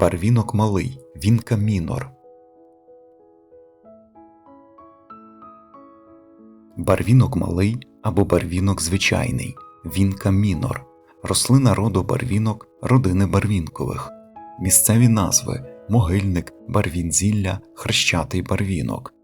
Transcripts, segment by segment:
Барвінок малий, вінка мінор. Барвінок малий або барвінок звичайний, вінка мінор, рослина роду барвінок родини барвінкових. Місцеві назви могильник, барвінзілля, хрещатий барвінок.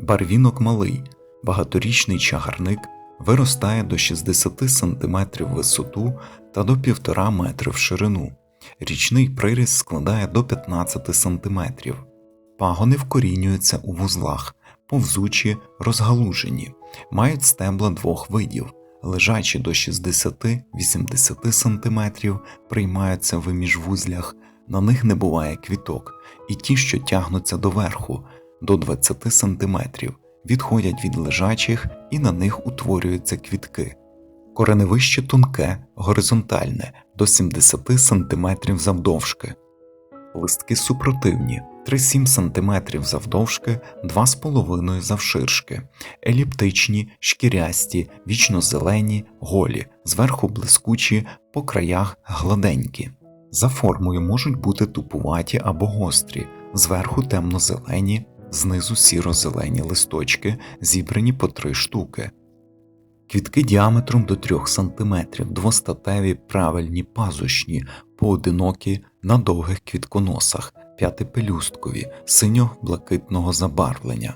Барвінок малий, багаторічний чагарник, виростає до 60 см висоту та до 1,5 метри в ширину. Річний приріст складає до 15 см. Пагони вкорінюються у вузлах, повзучі, розгалужені, мають стебла двох видів, лежачі до 60-80 см, приймаються в міжвузлях, на них не буває квіток, і ті, що тягнуться доверху, до 20 см, відходять від лежачих і на них утворюються квітки. Кореневище тонке, горизонтальне до 70 см завдовжки. Листки супротивні 3-7 см завдовжки, 2,5 завширшки, еліптичні, шкірясті, вічно-зелені, голі, зверху блискучі, по краях гладенькі. За формою можуть бути тупуваті або гострі, зверху темно-зелені, знизу сіро-зелені листочки, зібрані по 3 штуки. Квітки діаметром до 3 см, двостатеві правильні пазушні, поодинокі на довгих квітконосах, п'ятипелюсткові, синьо-блакитного забарвлення,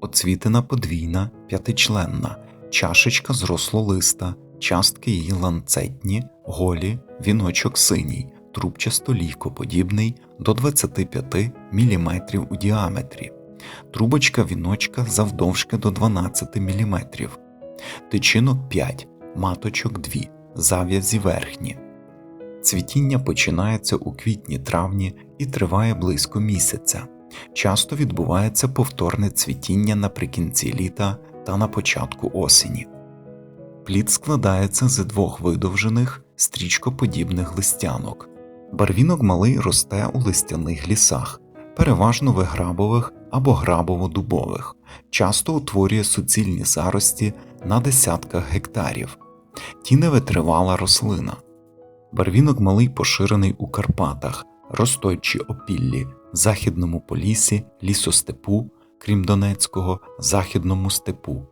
оцвітина подвійна, п'ятичленна, чашечка зрослолиста, частки її ланцетні, голі, віночок синій, трубчасто лійкоподібний до 25 мм у діаметрі, трубочка віночка завдовжки до 12 мм, тичинок 5, маточок 2, зав'язі верхні. Цвітіння починається у квітні-травні і триває близько місяця. Часто відбувається повторне цвітіння наприкінці літа та на початку осені. Плід складається з двох видовжених стрічкоподібних листянок. Барвінок малий росте у листяних лісах, переважно виграбових або грабово-дубових, часто утворює суцільні зарості на десятках гектарів. Ті невитривала рослина. Барвінок малий поширений у Карпатах, Ростойчі опіллі, Західному Полісі, лісостепу, крім Донецького, Західному степу.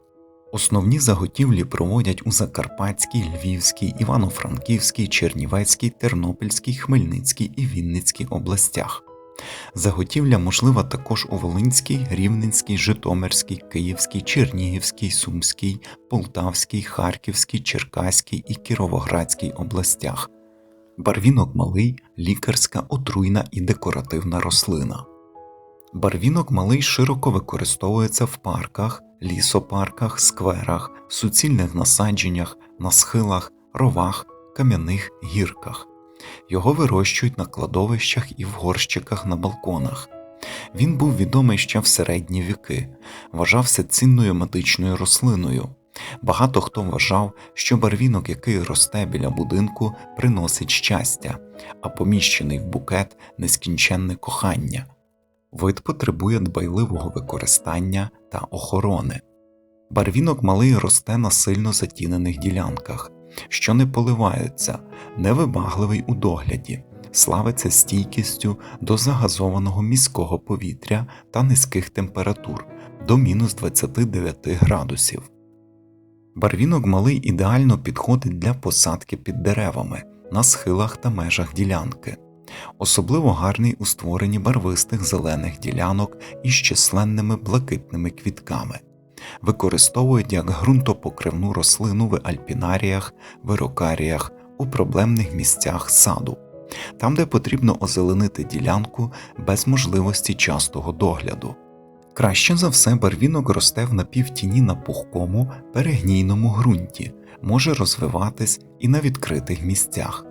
Основні заготівлі проводять у Закарпатській, Львівській, Івано-Франківській, Чернівецькій, Тернопільській, Хмельницькій і Вінницькій областях. Заготівля можлива також у Волинській, Рівненській, Житомирській, Київській, Чернігівській, Сумській, Полтавській, Харківській, Черкаській і Кіровоградській областях. Барвінок малий, лікарська, отруйна і декоративна рослина. Барвінок малий широко використовується в парках, лісопарках, скверах, суцільних насадженнях, на схилах, ровах, кам'яних гірках. Його вирощують на кладовищах і в горщиках на балконах. Він був відомий ще в середні віки, вважався цінною медичною рослиною. Багато хто вважав, що барвінок, який росте біля будинку, приносить щастя, а поміщений в букет нескінченне кохання. Вид потребує дбайливого використання та охорони. Барвінок малий росте на сильно затінених ділянках, що не поливаються, невибагливий у догляді, славиться стійкістю до загазованого міського повітря та низьких температур до мінус 29 градусів. Барвінок малий ідеально підходить для посадки під деревами на схилах та межах ділянки, особливо гарний у створенні барвистих зелених ділянок із численними блакитними квітками, використовують як ґрунтопокривну рослину в альпінаріях, вирокаріях, у проблемних місцях саду, там, де потрібно озеленити ділянку без можливості частого догляду. Краще за все барвінок росте в напівтіні на пухкому, перегнійному ґрунті, може розвиватись і на відкритих місцях.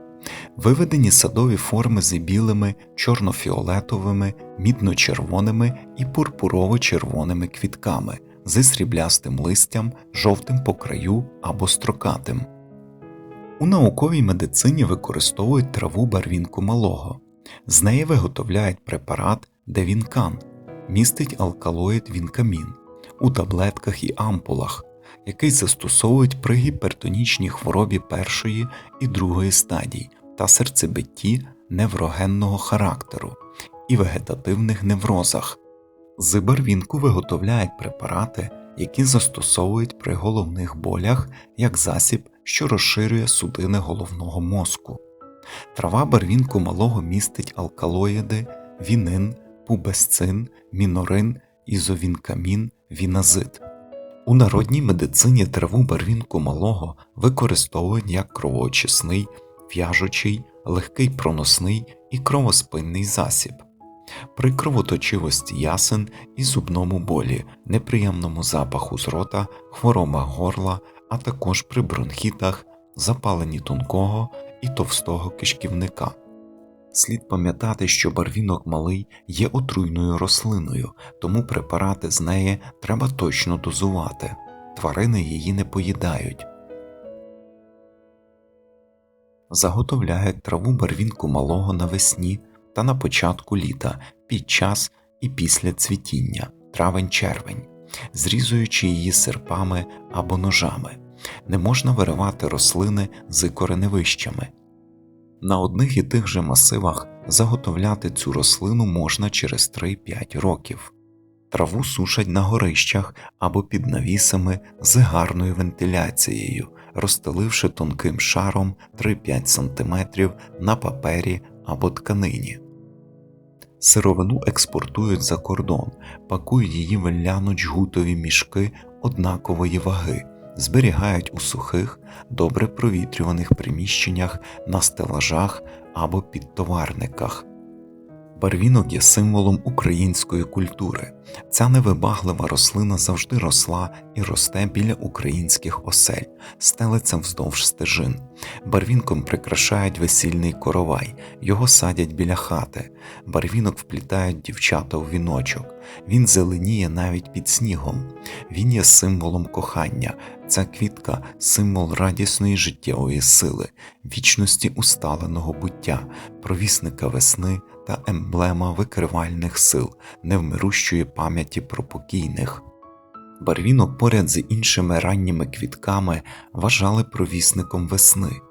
Виведені садові форми з білими, чорно-фіолетовими, мідно-червоними і пурпурово-червоними квітками, зі сріблястим листям, жовтим по краю або строкатим. У науковій медицині використовують траву барвінку малого, з неї виготовляють препарат девінкан – містить алкалоїд вінкамін у таблетках і ампулах, який застосовують при гіпертонічній хворобі першої і другої стадій та серцебитті, неврогенного характеру і вегетативних неврозах. З барвінку виготовляють препарати, які застосовують при головних болях як засіб, що розширює судини головного мозку. Трава барвінку малого містить алкалоїди, вінин, пубесцин, мінорин, ізовінкамін, віназид. У народній медицині траву барвінку малого використовують як кровоочисний, в'яжучий, легкий проносний і кровоспинний засіб. При кровоточивості ясен і зубному болі, неприємному запаху з рота, хворобах горла, а також при бронхітах, запаленні тонкого і товстого кишківника. Слід пам'ятати, що барвінок малий є отруйною рослиною, тому препарати з неї треба точно дозувати. Тварини її не поїдають. Заготовляють траву барвінку малого навесні та на початку літа під час і після цвітіння травень-червень, зрізуючи її серпами або ножами. Не можна виривати рослини з кореневищами. На одних і тих же масивах заготовляти цю рослину можна через 3-5 років. Траву сушать на горищах або під навісами з гарною вентиляцією, розстеливши тонким шаром 3-5 см на папері або тканині. Сировину експортують за кордон, пакують її в ляно-джгутові мішки однакової ваги, зберігають у сухих, добре провітрюваних приміщеннях на стелажах або підтоварниках. Барвінок є символом української культури. Ця невибаглива рослина завжди росла і росте біля українських осель, стелиться вздовж стежин. Барвінком прикрашають весільний коровай, його садять біля хати. Барвінок вплітають дівчата у віночок. Він зеленіє навіть під снігом. Він є символом кохання. Ця квітка символ радісної життєвої сили, вічності усталеного буття, провісника весни та емблема викривальних сил, невмирущої пам'яті про покійних. Барвінок поряд з іншими ранніми квітками вважали провісником весни.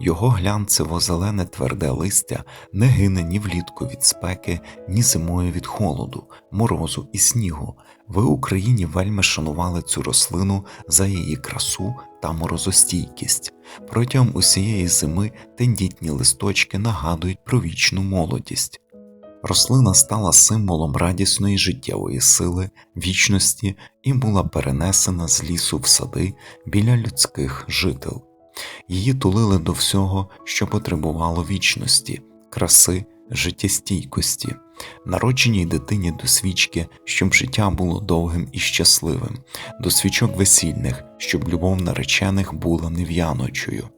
Його глянцево-зелене тверде листя не гине ні влітку від спеки, ні зимою від холоду, морозу і снігу. В Україні вельми шанували цю рослину за її красу та морозостійкість. Протягом усієї зими тендітні листочки нагадують про вічну молодість. Рослина стала символом радісної життєвої сили, вічності і була перенесена з лісу в сади біля людських жител. Її тулили до всього, що потребувало вічності, краси, життєстійкості, народженій дитині до свічки, щоб життя було довгим і щасливим, до свічок весільних, щоб любов наречених була нев'яночою.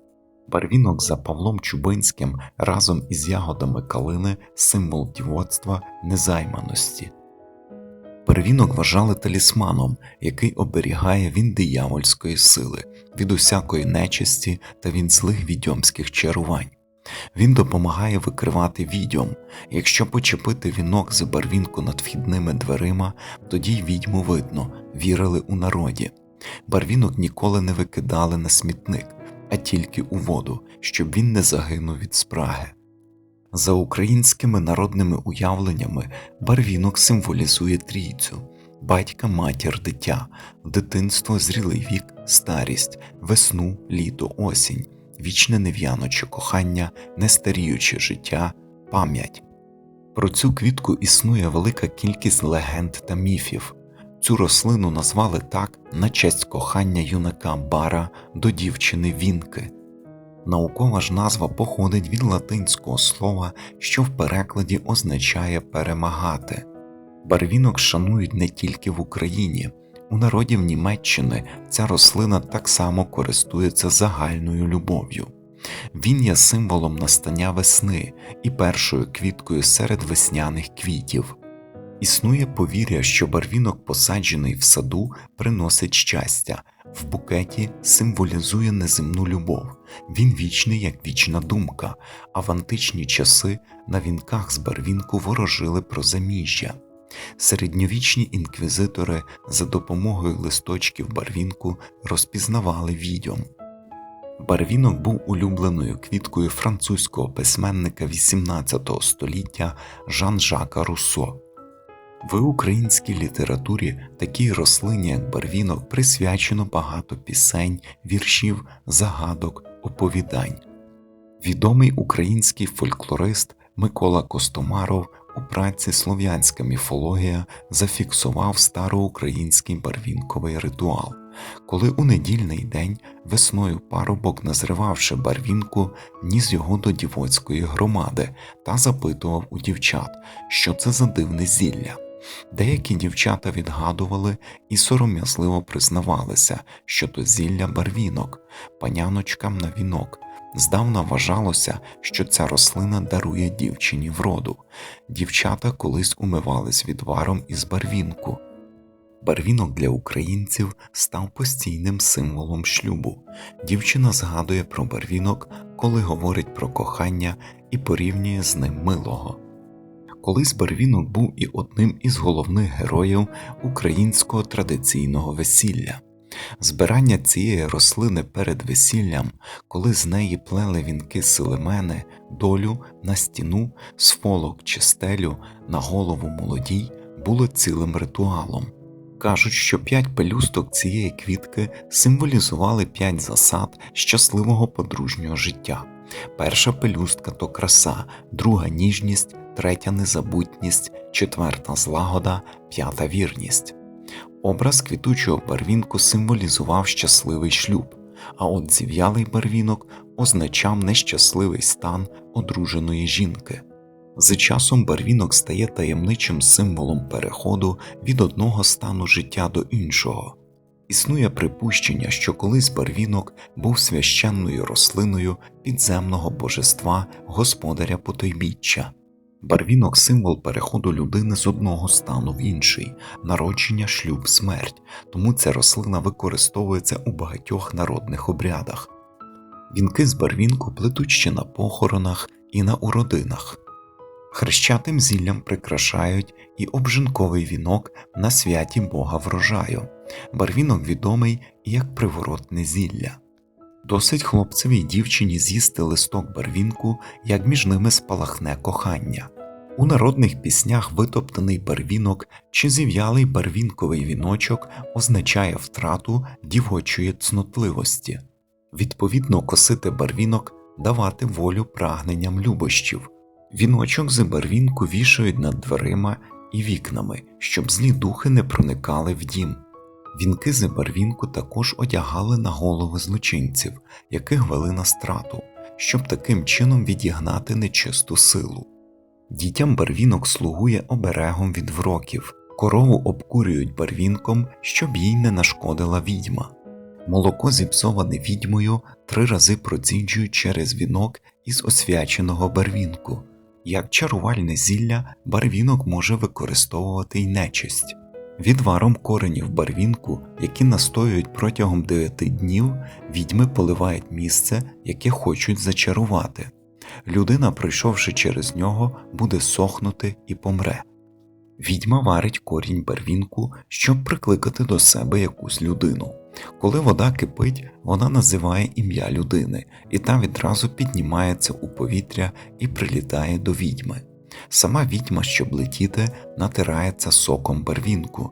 Барвінок за Павлом Чубинським разом із ягодами калини символ дівоцтва незайманості. Первінок вважали талісманом, який оберігає від диявольської сили, від усякої нечисті та від злих відьомських чарувань. Він допомагає викривати відьом. Якщо почепити вінок з барвінку над вхідними дверима, тоді й відьму видно, вірили у народі. Барвінок ніколи не викидали на смітник, а тільки у воду, щоб він не загинув від спраги. За українськими народними уявленнями барвінок символізує трійцю батька, матір, дитя, дитинство, зрілий вік, старість, весну, літо, осінь, вічне нев'яноче кохання, нестаріюче життя, пам'ять. Про цю квітку існує велика кількість легенд та міфів. Цю рослину назвали так на честь кохання юнака Бара до дівчини Вінки. Наукова ж назва походить від латинського слова, що в перекладі означає перемагати. Барвінок шанують не тільки в Україні, у народів Німеччини ця рослина так само користується загальною любов'ю. Він є символом настання весни і першою квіткою серед весняних квітів. Існує повір'я, що барвінок, посаджений в саду, приносить щастя, в букеті символізує неземну любов, він вічний, як вічна думка, а в античні часи на вінках з барвінку ворожили про заміжжя. Середньовічні інквізитори за допомогою листочків барвінку розпізнавали відьом. Барвінок був улюбленою квіткою французького письменника XVIII століття Жан-Жака Руссо. В українській літературі такій рослині, як барвінок, присвячено багато пісень, віршів, загадок, оповідань. Відомий український фольклорист Микола Костомаров у праці Слов'янська міфологія зафіксував староукраїнський барвінковий ритуал, коли у недільний день весною парубок, назривавши барвінку, ніс його до дівоцької громади та запитував у дівчат, що це за дивне зілля. Деякі дівчата відгадували і сором'язливо признавалися, що то зілля барвінок, паняночкам на вінок. Здавна вважалося, що ця рослина дарує дівчині вроду. Дівчата колись умивались відваром із барвінку. Барвінок для українців став постійним символом шлюбу. Дівчина згадує про барвінок, коли говорить про кохання і порівнює з ним милого. Колись барвінок був і одним із головних героїв українського традиційного весілля. Збирання цієї рослини перед весіллям, коли з неї плели вінки силимени, долю на стіну, сфолок чи стелю на голову молодій, було цілим ритуалом. Кажуть, що п'ять пелюсток цієї квітки символізували п'ять засад щасливого подружнього життя. Перша пелюстка то краса, друга ніжність, третя незабутність, четверта злагода, п'ята вірність. Образ квітучого барвінку символізував щасливий шлюб, а от зів'ялий барвінок означав нещасливий стан одруженої жінки. З часом барвінок стає таємничим символом переходу від одного стану життя до іншого. Існує припущення, що колись барвінок був священною рослиною підземного божества господаря потойбіччя. Барвінок символ переходу людини з одного стану в інший, народження, шлюб, смерть, тому ця рослина використовується у багатьох народних обрядах. Вінки з барвінку плетуть ще на похоронах і на уродинах. Хрещатим зіллям прикрашають і обжинковий вінок на святі Бога врожаю. Барвінок відомий як приворотне зілля. Досить хлопцеві й дівчині з'їсти листок барвінку, як між ними спалахне кохання. У народних піснях витоптаний барвінок чи зів'ялий барвінковий віночок означає втрату дівочої цнотливості. Відповідно, косити барвінок давати волю прагненням любощів. Віночок з барвінку вішають над дверима і вікнами, щоб злі духи не проникали в дім. Вінки з барвінку також одягали на голови злочинців, яких вели на страту, щоб таким чином відігнати нечисту силу. Дітям барвінок слугує оберегом від вроків, корову обкурюють барвінком, щоб їй не нашкодила відьма. Молоко зіпсоване відьмою три рази проціджують через вінок із освяченого барвінку. Як чарувальне зілля, барвінок може використовувати й нечисть. Відваром коренів барвінку, які настоюють протягом 9 днів, відьми поливають місце, яке хочуть зачарувати. Людина, пройшовши через нього, буде сохнути і помре. Відьма варить корінь барвінку, щоб прикликати до себе якусь людину. Коли вода кипить, вона називає ім'я людини, і та відразу піднімається у повітря і прилітає до відьми. Сама відьма, щоб летіти, натирається соком барвінку.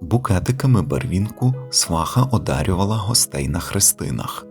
Букетиками барвінку сваха одарювала гостей на хрестинах.